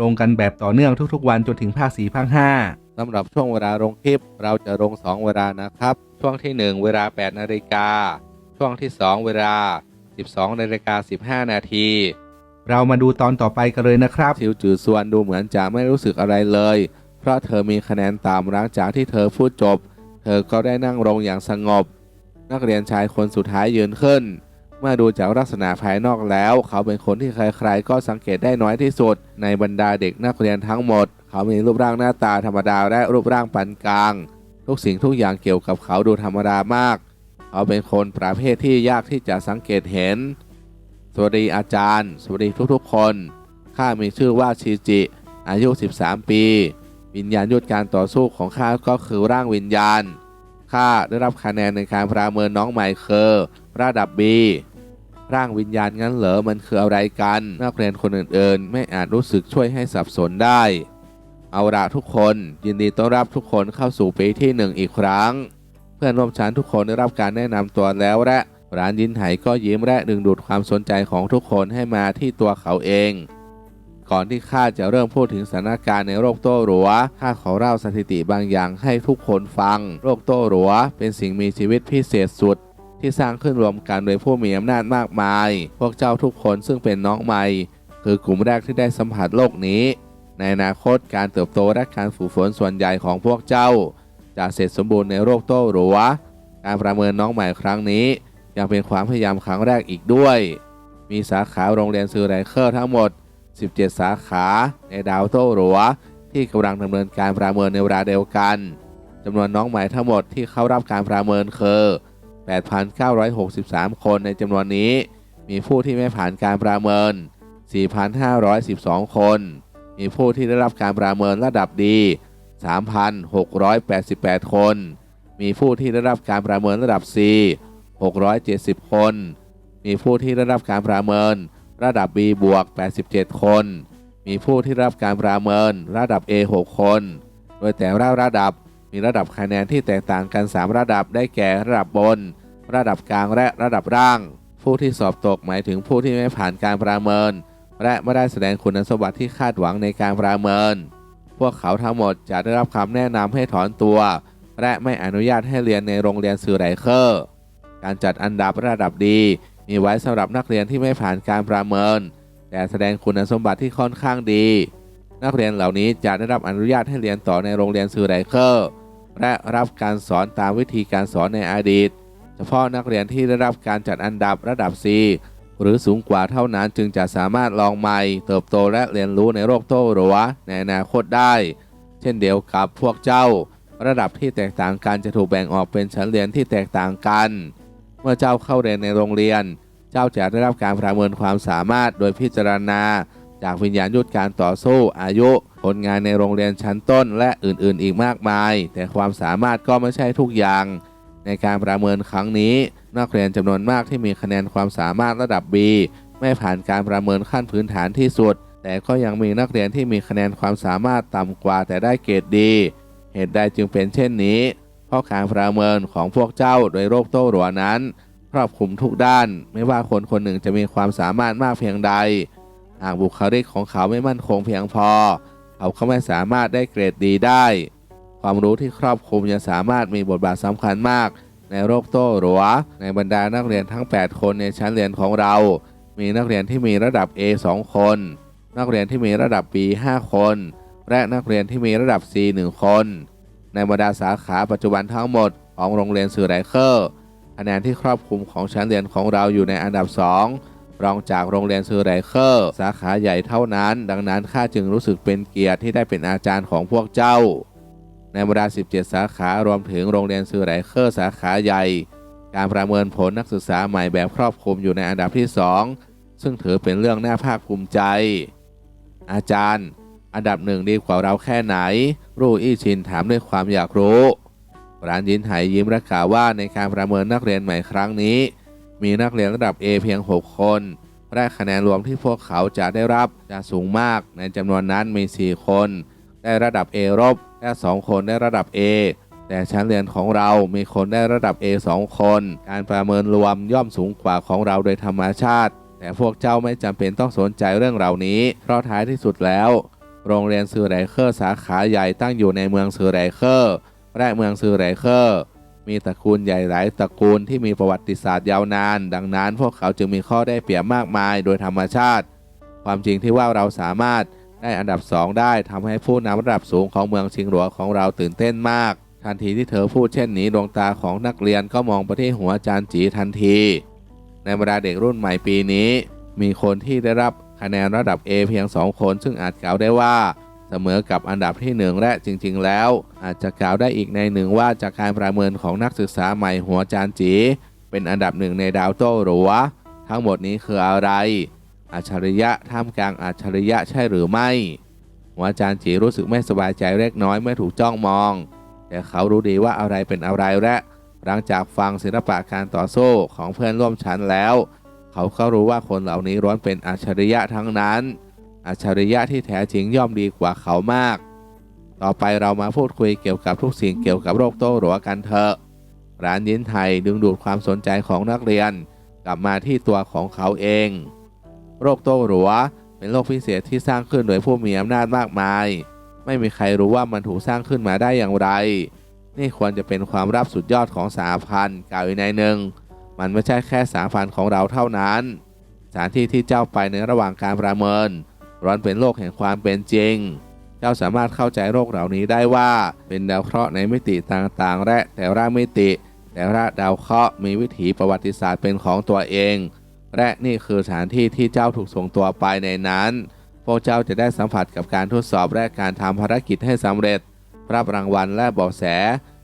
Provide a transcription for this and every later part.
ลงกันแบบต่อเนื่องทุกๆ วันจนถึงภาคสี่ภาคห้าสำหรับช่วงเวลาลงคลิป เราจะลง 2 เวลานะครับ ช่วงที่ 1 เวลา 8 นาฬิกา ช่วงที่ 2 เวลา 12 นาฬิกา 15 นาที เรามาดูตอนต่อไปกันเลยนะครับทิวจือซวนดูเหมือนจะไม่รู้สึกอะไรเลย เพราะเธอมีคะแนนต่ำหลังจากที่เธอพูดจบ เธอก็ได้นั่งลงอย่างสงบ นักเรียนชายคนสุดท้ายยืนขึ้น เมื่อดูจากลักษณะภายนอกแล้ว เขาเป็นคนที่ใครๆก็สังเกตได้น้อยที่สุด ในบรรดาเด็กนักเรียนทั้งหมด เขามีรูปร่างหน้าตาธรรมดาและรูปร่างปานกลาง ทุกสิ่งทุกอย่างเกี่ยวกับเขาดูธรรมดามาก เขาเป็นคนประเภทที่ยากที่จะสังเกตเห็น สวัสดีอาจารย์ สวัสดีทุกๆ คน ข้ามีชื่อว่าชิจิ อายุ 13 ปี วิญญาณยุทธการต่อสู้ของข้าก็คือร่างวิญญาณ ข้าได้รับคะแนนในการประเมินน้องใหม่คือระดับ B ร่างวิญญาณงั้นเหรอมันคืออะไรกัน นักเรียนคนอื่นๆ ไม่อาจรู้สึกช่วยให้สับสนได้ เอาละทุกคนยินดีต้อนรับทุกคนเข้าสู่ปีที่หนึ่งอีกครั้ง เพื่อนร่วมชั้นทุกคนได้รับการแนะนำตัวแล้วและร้านยินไหก็ยิ้มและดึงดูดความสนใจของทุกคนให้มาที่ตัวเขาเอง ก่อนที่ข้าจะเริ่มพูดถึงสถานการณ์ในโรคโต้หรัวข้าขอเล่าสถิติบางอย่างให้ทุกคนฟัง โรคโต้หรัวเป็นสิ่งมีชีวิตพิเศษสุด ที่สร้างขึ้นรวมกันโดยผู้มีอำนาจมากมาย พวกเจ้าทุกคนซึ่งเป็นน้องใหม่ คือกลุ่มแรกที่ได้สัมผัสโลกนี้ ในอนาคตการเติบโตและการฝึกฝนส่วนใหญ่ของพวกเจ้า จะเสร็จสมบูรณ์ในโรคโต้หรัวการประเมินน้องใหม่ครั้งนี้ยังเป็นความพยายามครั้งแรกอีกด้วย มีสาขาโรงเรียนซูไรเคอร์ทั้งหมด 17 สาขาในดาวโต้หรัวที่กำลังดำเนินการประเมินในเวลาเดียวกันจำนวนน้องใหม่ทั้งหมดที่เข้ารับการประเมินคือ 8,963 คนในจำนวนนี้ มีผู้ที่ไม่ผ่านการประเมิน 4,512 คน มีผู้ที่ได้รับการประเมินระดับดี 3,688 คน มีผู้ที่ได้รับการประเมินระดับ C 670 คน มีผู้ที่ได้รับการประเมินระดับ B บวก 87 คน มีผู้ที่รับการประเมินระดับ A 6 คน โดยแต่ละระดับ มีระดับคะแนนที่แตกต่างกัน 3 ระดับได้แก่ระดับบน ระดับกลางและระดับล่าง ผู้ที่สอบตกหมายถึงผู้ที่ไม่ผ่านการประเมิน และไม่ได้แสดงคุณสมบัติที่คาดหวังในการประเมิน พวกเขาทั้งหมดจะได้รับคำแนะนำให้ถอนตัว และไม่อนุญาตให้เรียนในโรงเรียนสื่อไรเคอร์ การจัดอันดับระดับดี มีไว้สำหรับนักเรียนที่ไม่ผ่านการประเมิน แต่แสดงคุณสมบัติที่ค่อนข้างดีนักเรียนเหล่านี้จะได้รับอนุญาตให้เรียนต่อในโรงเรียนสื่อไรเคอร์ และรับการสอนตามวิธีการสอนในอดีต เฉพาะนักเรียนที่ได้รับการจัดอันดับระดับ C หรือสูงกว่าเท่านั้นจึงจะสามารถลองใหม่ เติบโตและเรียนรู้ในโรคโต้หรัวในอนาคตได้ เช่นเดียวกับพวกเจ้า ระดับที่แตกต่างกันจะถูกแบ่งออกเป็นชั้นเรียนที่แตกต่างกัน เมื่อเจ้าเข้าเรียนในโรงเรียน เจ้าจะได้รับการประเมินความสามารถโดยพิจารณา จากวิญญาณยุทธการต่อสู้อายุ ผลงานในโรงเรียนชั้นต้นและอื่นๆ อีกมากมาย แต่ความสามารถก็ไม่ใช่ทุกอย่าง ในการประเมินครั้งนี้ นักเรียนจำนวนมากที่มีคะแนนความสามารถระดับ B ไม่ผ่านการประเมินขั้นพื้นฐานที่สุด แต่ก็ยังมีนักเรียนที่มีคะแนนความสามารถต่ำกว่าแต่ได้เกรดดี เหตุใดจึงเป็นเช่นนี้ เพราะการประเมินของพวกเจ้าโดยโรคโต้หรัวนั้นครอบคลุมทุกด้าน ไม่ว่าคนคนหนึ่งจะมีความสามารถมากเพียงใด หากบุคลิกของเขาไม่มั่นคงเพียงพอ เขาก็ไม่สามารถได้เกรดดีได้ ความรู้ที่ครอบคลุมยังสามารถมีบทบาทสำคัญมาก ในโรคโต้หรัว ในบรรดานักเรียนทั้ง 8 คนในชั้นเรียนของเรา มีนักเรียนที่มีระดับ A 2 คน นักเรียนที่มีระดับ B 5 คน และนักเรียนที่มีระดับ C 1 คน ในบรรดาสาขาปัจจุบันทั้งหมดของโรงเรียนสื่อไรเคอร์คะแนนที่ครอบคลุมของชั้นเรียนของเราอยู่ในอันดับ 2 รองจากโรงเรียนซูไรเคอร์สาขาใหญ่เท่านั้น ดังนั้นข้าจึงรู้สึกเป็นเกียรติที่ได้เป็นอาจารย์ของพวกเจ้า ในบรรดา 17 สาขารวมถึงโรงเรียนซูไรเคอร์สาขาใหญ่ การประเมินผลนักศึกษาใหม่แบบครอบคลุมอยู่ในอันดับที่ 2 ซึ่งถือเป็นเรื่องน่าภาคภูมิใจ อาจารย์ อันดับหนึ่งดีกว่าเราแค่ไหน รู่อี้ชินถามด้วยความอยากรู้ร้านยินไหยิ้มและกล่าวว่าในการประเมินนักเรียนใหม่ครั้งนี้ มีนักเรียนระดับ A เพียง 6 คนและคะแนนรวมที่พวกเขาจะได้รับจะสูงมาก ในจำนวนนั้นมี 4 คน ได้ระดับ A ลบและ2คนได้ระดับ A แต่ชั้นเรียนของเรามีคนได้ระดับ A 2 คน การประเมินรวมย่อมสูงกว่าของเราโดยธรรมชาติ แต่พวกเจ้าไม่จำเป็นต้องสนใจเรื่องเหล่านี้ เพราะท้ายที่สุดแล้ว โรงเรียนซือไรเคอร์สาขาใหญ่ตั้งอยู่ในเมืองซือไรเคอร์และเมืองซือไรเคอร์ มีตระกูลใหญ่หลายตระกูลที่มีประวัติศาสตร์ยาวนาน ดังนั้น พวกเขาจึงมีข้อได้เปรียบมากมายโดยธรรมชาติ ความจริงที่ว่าเราสามารถได้อันดับสองได้ทำให้ผู้นำระดับสูงของเมืองชิงหลัวของเราตื่นเต้นมาก ทันทีที่เธอพูดเช่นนี้ดวงตาของนักเรียนก็มองไปที่หัวอาจารย์จีทันที ในบรรดาเด็กรุ่นใหม่ปีนี้ มีคนที่ได้รับคะแนนระดับ A เพียง 2 คน ซึ่งอาจกล่าวได้ว่า เสมอกับอันดับที่ 1 และจริง ๆ แล้ว อาจจะกล่าวได้อีกในหนึ่งว่าจากการประเมินของนักศึกษาใหม่หัวจานจี เป็นอันดับหนึ่งในดาวโต้หรัวทั้งหมดนี้คืออะไร อัจฉริยะท่ามกลางอัจฉริยะใช่หรือไม่หัวจานจีรู้สึกไม่สบายใจเล็กน้อยเมื่อถูกจ้องมอง แต่เขารู้ดีว่าอะไรเป็นอะไรและหลังจากฟังศิลปะการต่อสู้ของเพื่อนร่วมชั้นแล้ว เขาก็รู้ว่าคนเหล่านี้ล้วนเป็นอัจฉริยะทั้งนั้น อัจฉริยะที่แท้จริงย่อมดีกว่าเขามาก ต่อไปเรามาพูดคุยเกี่ยวกับทุกสิ่งเกี่ยวกับโรคโต้หรัวกันเถอะ ร้านยินไทยดึงดูดความสนใจของนักเรียน กลับมาที่ตัวของเขาเอง โรคโต้หรัวเป็นโรคพิเศษที่สร้างขึ้นโดยผู้มีอำนาจมากมาย ไม่มีใครรู้ว่ามันถูกสร้างขึ้นมาได้อย่างไร นี่ควรจะเป็นความลับสุดยอดของสาพันธ์กล่าวอีกในหนึ่ง มันไม่ใช่แค่สาพันธ์ของเราเท่านั้น สถานที่ที่เจ้าไปในระหว่างการประเมิน ร้อนเป็นโลกแห่งความเป็นจริง เจ้าสามารถเข้าใจโรคเหล่านี้ได้ว่า เป็นดาวเคราะห์ในมิติต่างๆ และแต่ละมิติ แต่ละดาวเคราะห์มีวิถีประวัติศาสตร์เป็นของตัวเอง และนี่คือสถานที่ที่เจ้าถูกส่งตัวไปในนั้น พวกเจ้าจะได้สัมผัสกับการทดสอบและการทำภารกิจให้สำเร็จ รับรางวัลและเบาะแส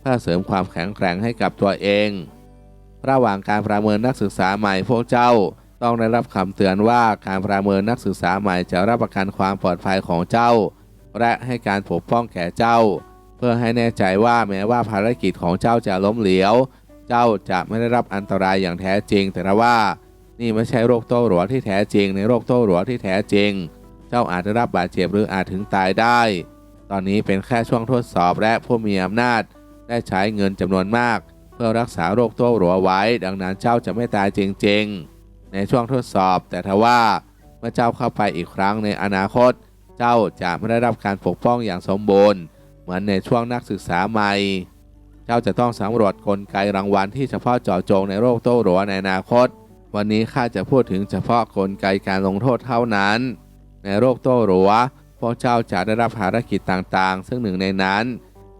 เพื่อเสริมความแข็งแกร่งให้กับตัวเอง ระหว่างการประเมินนักศึกษาใหม่พวกเจ้า ต้องได้รับคำเตือนว่าการประเมินนักศึกษาใหม่จะรับประกันความปลอดภัยของเจ้า และให้การปกป้องแก่เจ้า เพื่อให้แน่ใจว่าแม้ว่าภารกิจของเจ้าจะล้มเหลวเจ้าจะไม่ได้รับอันตรายอย่างแท้จริง แต่ว่า นี่ไม่ใช่โรคโต้หรัวที่แท้จริง ในโรคโต้หรัวที่แท้จริง เจ้าอาจได้รับบาดเจ็บหรืออาจถึงตายได้ ตอนนี้เป็นแค่ช่วงทดสอบและผู้มีอำนาจ ได้ใช้เงินจำนวนมาก เพื่อรักษาโรคโต้หรัวไว้ ดังนั้นเจ้าจะไม่ตายจริง ๆ ในช่วงทดสอบ แต่ทว่าเมื่อเจ้าเข้าไปอีกครั้งในอนาคต เจ้าจะไม่ได้รับการปกป้องอย่างสมบูรณ์ เหมือนในช่วงนักศึกษาใหม่ เจ้าจะต้องสำรวจกลไกรางวัลที่เฉพาะเจาะจงในโรคโต้หรัวในอนาคต วันนี้ข้าจะพูดถึงเฉพาะกลไกการลงโทษเท่านั้น ในโรคโต้หรัวพวกเจ้าจะได้รับภารกิจต่างๆ ซึ่งหนึ่งในนั้น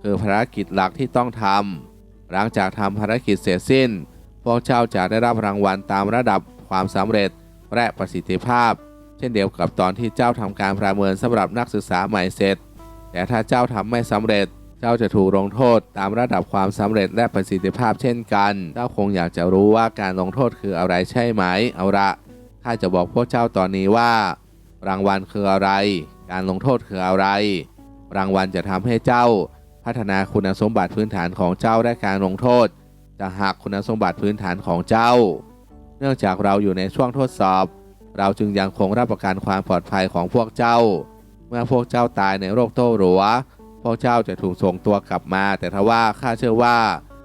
คือภารกิจหลักที่ต้องทำหลังจากทำภารกิจเสร็จสิ้น พวกเจ้าจะได้รับรางวัลตามระดับ ความสำเร็จและประสิทธิภาพ เช่นเดียวกับตอนที่เจ้าทำการประเมินสำหรับนักศึกษาใหม่เสร็จ แต่ถ้าเจ้าทำไม่สำเร็จ เจ้าจะถูกลงโทษตามระดับความสำเร็จและประสิทธิภาพเช่นกัน เจ้าคงอยากจะรู้ว่าการลงโทษคืออะไรใช่ไหม เอาละข้าจะบอกพวกเจ้าตอนนี้ว่า รางวัลคืออะไร การลงโทษคืออะไร รางวัลจะทำให้เจ้า พัฒนาคุณสมบัติพื้นฐานของเจ้าและการลงโทษ จะหักคุณสมบัติพื้นฐานของเจ้า เนื่องจากเราอยู่ในช่วงทดสอบ เราจึงยังคงรับประกันความปลอดภัยของพวกเจ้า เมื่อพวกเจ้าตายในโรคโต้หรัว พวกเจ้าจะถูกส่งตัวกลับมา แต่ทว่าข้าเชื่อว่า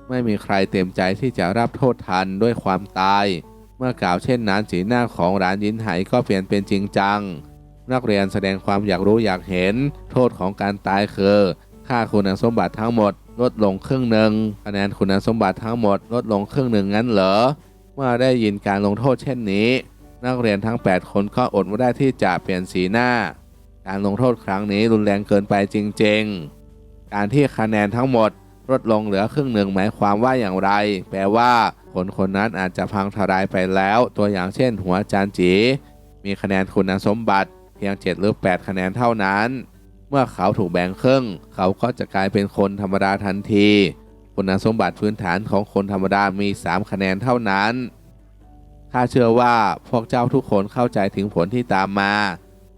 ไม่มีใครเต็มใจที่จะรับโทษทันด้วยความตาย เมื่อกล่าวเช่นนั้นสีหน้าของร้านยินไหก็เปลี่ยนเป็นจริงจัง นักเรียนแสดงความอยากรู้อยากเห็น โทษของการตายคือค่าคุณสมบัติทั้งหมดลดลงครึ่งหนึ่งคะแนนคุณสมบัติทั้งหมดลดลงครึ่งหนึ่งงั้นเหรอ เมื่อได้ยินการลงโทษเช่นนี้ นักเรียนทั้ง 8 คนก็อดไม่ได้ที่จะเปลี่ยนสีหน้า การลงโทษครั้งนี้รุนแรงเกินไปจริง ๆ การที่คะแนนทั้งหมดลดลงเหลือครึ่งหนึ่งหมายความว่าอย่างไร แปลว่าคนคนนั้นอาจจะพังทลายไปแล้ว ตัวอย่างเช่น หัวจานจี มีคะแนนคุณสมบัติ เพียง 7 หรือ 8 คะแนนเท่านั้น เมื่อเขาถูกแบ่งครึ่ง เขาก็จะกลายเป็นคนธรรมดาทันที คุณสมบัติพื้นฐานของคนธรรมดามี 3 คะแนนเท่านั้น ข้าเชื่อว่าพวกเจ้าทุกคนเข้าใจถึงผลที่ตามมา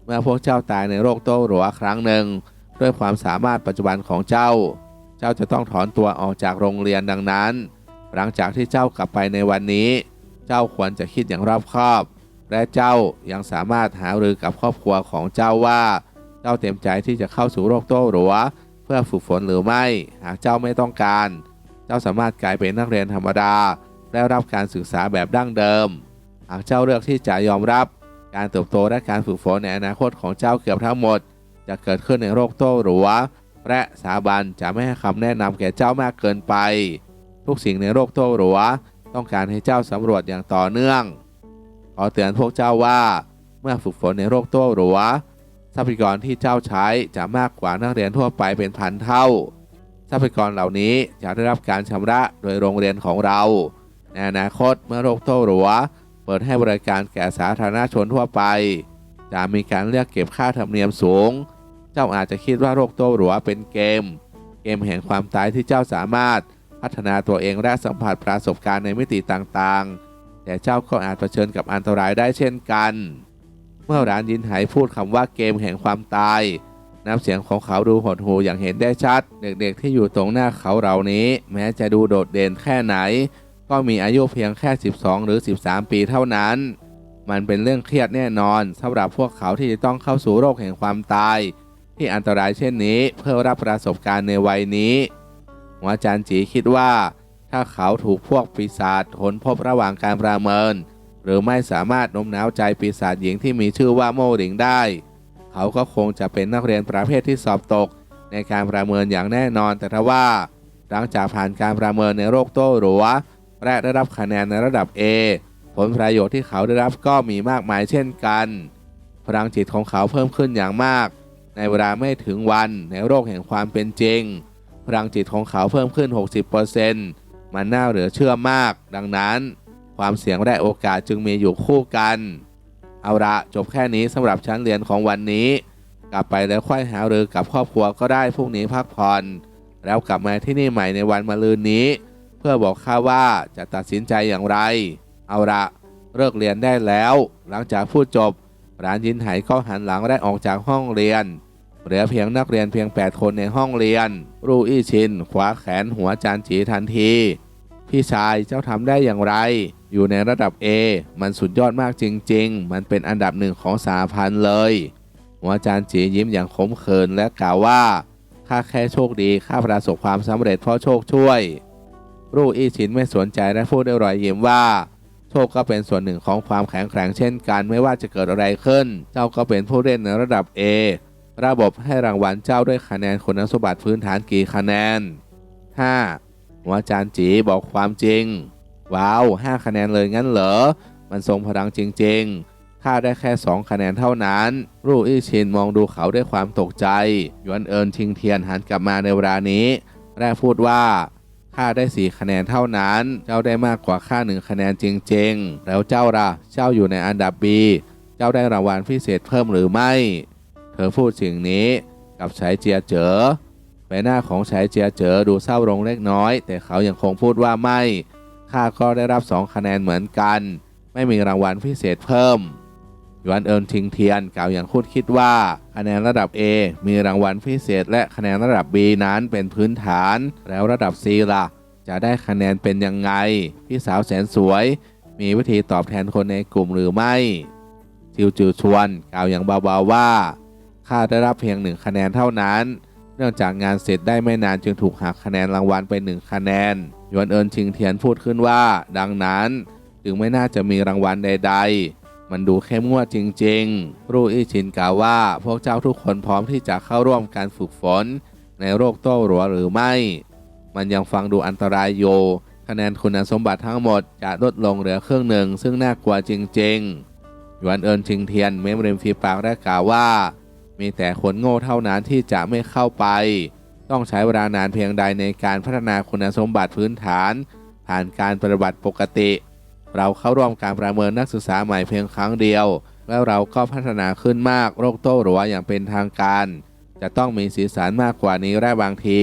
เมื่อพวกเจ้าตายในโรคโต้หรัวครั้งหนึ่ง ด้วยความสามารถปัจจุบันของเจ้า เจ้าจะต้องถอนตัวออกจากโรงเรียนดังนั้น หลังจากที่เจ้ากลับไปในวันนี้ เจ้าควรจะคิดอย่างรอบคอบ และเจ้ายังสามารถหารือกับครอบครัวของเจ้าว่า เจ้าเต็มใจที่จะเข้าสู่โรคโต้หรัว เพื่อฝึกฝนหรือไม่ หากเจ้าไม่ต้องการ เจ้าสามารถกลายเป็นนักเรียนธรรมดา และรับการศึกษาแบบดั้งเดิม หากเจ้าเลือกที่จะยอมรับ การเติบโตและการฝึกฝนในอนาคตของเจ้าเกือบทั้งหมด จะเกิดขึ้นในโรคโต้หรัวและสาบันจะไม่ให้คำแนะนำแก่เจ้ามากเกินไป ทุกสิ่งในโรคโต้หรัวต้องการให้เจ้าสำรวจอย่างต่อเนื่อง ขอเตือนพวกเจ้าว่า เมื่อฝึกฝนในโรคโต้หรัวทรัพยากรที่เจ้าใช้จะมากกว่านักเรียนทั่วไปเป็นพันเท่า ทรัพยากรเหล่านี้จะได้รับการชำระโดยโรงเรียนของเราในอนาคตเมื่อโรคโต้หรัว เปิดให้บริการแก่สาธารณชนทั่วไป จะมีการเรียกเก็บค่าธรรมเนียมสูง เจ้าอาจจะคิดว่าโรคโต้หรัวเป็นเกม เกมแห่งความตายที่เจ้าสามารถพัฒนาตัวเองและสัมผัสประสบการณ์ในมิติต่างๆ แต่เจ้าก็อาจเผชิญกับอันตรายได้เช่นกัน เมื่อร้านยินไหพูดคำว่าเกมแห่งความตาย น้ำเสียงของเขาดูหดหูอย่างเห็นได้ชัด เด็กๆที่อยู่ตรงหน้าเขาเหล่านี้ แม้จะดูโดดเด่นแค่ไหน ก็มีอายุเพียงแค่ 12 หรือ 13 ปีเท่านั้น มันเป็นเรื่องเครียดแน่นอนสำหรับพวกเขาที่จะต้องเข้าสู่โรคแห่งความตาย ที่อันตรายเช่นนี้เพื่อรับประสบการณ์ในวัยนี้หัวอาจารย์จีคิดว่า ถ้าเขาถูกพวกปีศาจค้นพบระหว่างการประเมิน หรือไม่สามารถโน้มน้าวใจปีศาจหญิงที่มีชื่อว่าโมหลิงได้ เขาก็คงจะเป็นนักเรียนประเภทที่สอบตก ในการประเมินอย่างแน่นอน แต่ทว่า หลังจากผ่านการประเมินในโรคโต้หรัวและได้รับคะแนนในระดับ A ผลประโยชน์ที่เขาได้รับก็มีมากมายเช่นกัน พลังจิตของเขาเพิ่มขึ้นอย่างมาก ในเวลาไม่ถึงวันในโรคแห่งความเป็นจริง พลังจิตของเขาเพิ่มขึ้น 60%มันน่าเหลือเชื่อมาก ดังนั้น ความเสี่ยงและโอกาสจึงมีอยู่คู่กัน เอาละจบแค่นี้สำหรับชั้นเรียนของวันนี้ กลับไปแล้วค่อยหารือกับครอบครัวก็ได้พรุ่งนี้พักผ่อน แล้วกลับมาที่นี่ใหม่ในวันมะรืนนี้ เพื่อบอกข้าว่าจะตัดสินใจอย่างไร เอาละเลิกเรียนได้แล้ว หลังจากพูดจบร้านยินไหก็หันหลังและออกจากห้องเรียน เหลือเพียงนักเรียนเพียง 8 คนในห้องเรียน รูอี้ชินขวาแขนหัวจานจีทันที พี่ชายเจ้าทำได้อย่างไร อยู่ในระดับ A มันสุดยอดมากจริง ๆ มันเป็นอันดับหนึ่งของสาพันธ์เลยหัวอาจานจียิ้มอย่างขมขื่นและกล่าวว่าข้าแค่โชคดีข้าประสบความสำเร็จเพราะโชคช่วย รูอี้ชินไม่สนใจและพูดด้วยรอยยิ้มว่า โชคก็เป็นส่วนหนึ่งของความแข็งแกร่งเช่นกันไม่ว่าจะเกิดอะไรขึ้น เจ้าก็เป็นผู้เล่นในระดับ A ระบบให้รางวัลเจ้าด้วยคะแนนคุณสมบัติพื้นฐานกี่คะแนน 5. หัวอาจารย์จีบอกความจริง ว้าว5คะแนนเลยงั้นเหรอ มันทรงพลังจริงๆข้าได้แค่ 2 คะแนนเท่านั้น รูอี้ชินมองดูเขาด้วยความตกใจหยวนเอินทิงเทียนหันกลับมาในเวลานี้และพูดว่าข้าได้4คะแนนเท่านั้น เจ้าได้มากกว่าข้าหนึ่งคะแนนจริงๆ แล้วเจ้าล่ะ เจ้าอยู่ในอันดับ B เจ้าได้รางวัลพิเศษเพิ่มหรือไม่ เธอพูดสิ่งนี้กับฉายเจียเจ๋อ ใบหน้าของฉายเจียเจ๋อดูเศร้าลงเล็กน้อย แต่เขายังคงพูดว่าไม่ ข้าก็ได้รับ2คะแนนเหมือนกัน ไม่มีรางวัลพิเศษเพิ่มหยวนเอินทิงเทียนกล่าวอย่างคุดคิดว่า คะแนนระดับ A มีรางวัลพิเศษ และคะแนนระดับ B นั้นเป็นพื้นฐาน แล้วระดับ C ล่ะ จะได้คะแนนเป็นยังไง พี่สาวแสนสวย มีวิธีตอบแทนคนในกลุ่มหรือไม่จิวจือชวนกล่าวอย่างเบาๆว่าข้าได้รับเพียงหนึ่งคะแนนเท่านั้น เนื่องจากงานเสร็จได้ไม่นานจึงถูกหักคะแนนรางวัลไปหนึ่งคะแนนหยวนเอินชิงเทียนพูดขึ้นว่า ดังนั้นจึงไม่น่าจะมีรางวัลใด ๆ มันดูเข้มงวดจริงๆ รูอี้ชินกล่าวว่า พวกเจ้าทุกคนพร้อมที่จะเข้าร่วมการฝึกฝน ในโรคโต้หรัวหรือไม่ มันยังฟังดูอันตรายอยู่คะแนนคุณสมบัติทั้งหมดจะลดลงเหลือครึ่งหนึ่งซึ่งน่ากลัวจริงๆหยวนเอินชิงเทียนเม้มริมฝีปากและกล่าวว่า มีแต่คนโง่เท่านั้นที่จะไม่เข้าไป ต้องใช้เวลานานเพียงใดในการพัฒนาคุณสมบัติพื้นฐาน ผ่านการปฏิบัติปกติ เราเข้าร่วมการประเมินนักศึกษาใหม่เพียงครั้งเดียว แล้วเราก็พัฒนาขึ้นมากโรคโต้หรัวอย่างเป็นทางการ จะต้องมีสีสันมากกว่านี้และบางที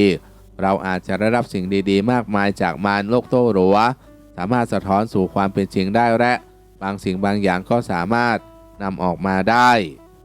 เราอาจจะได้รับสิ่งดีๆ มากมายจากมารโลกโต้หรัวสามารถสะท้อนสู่ความเป็นจริงได้และ บางสิ่งบางอย่างก็สามารถนำออกมาได้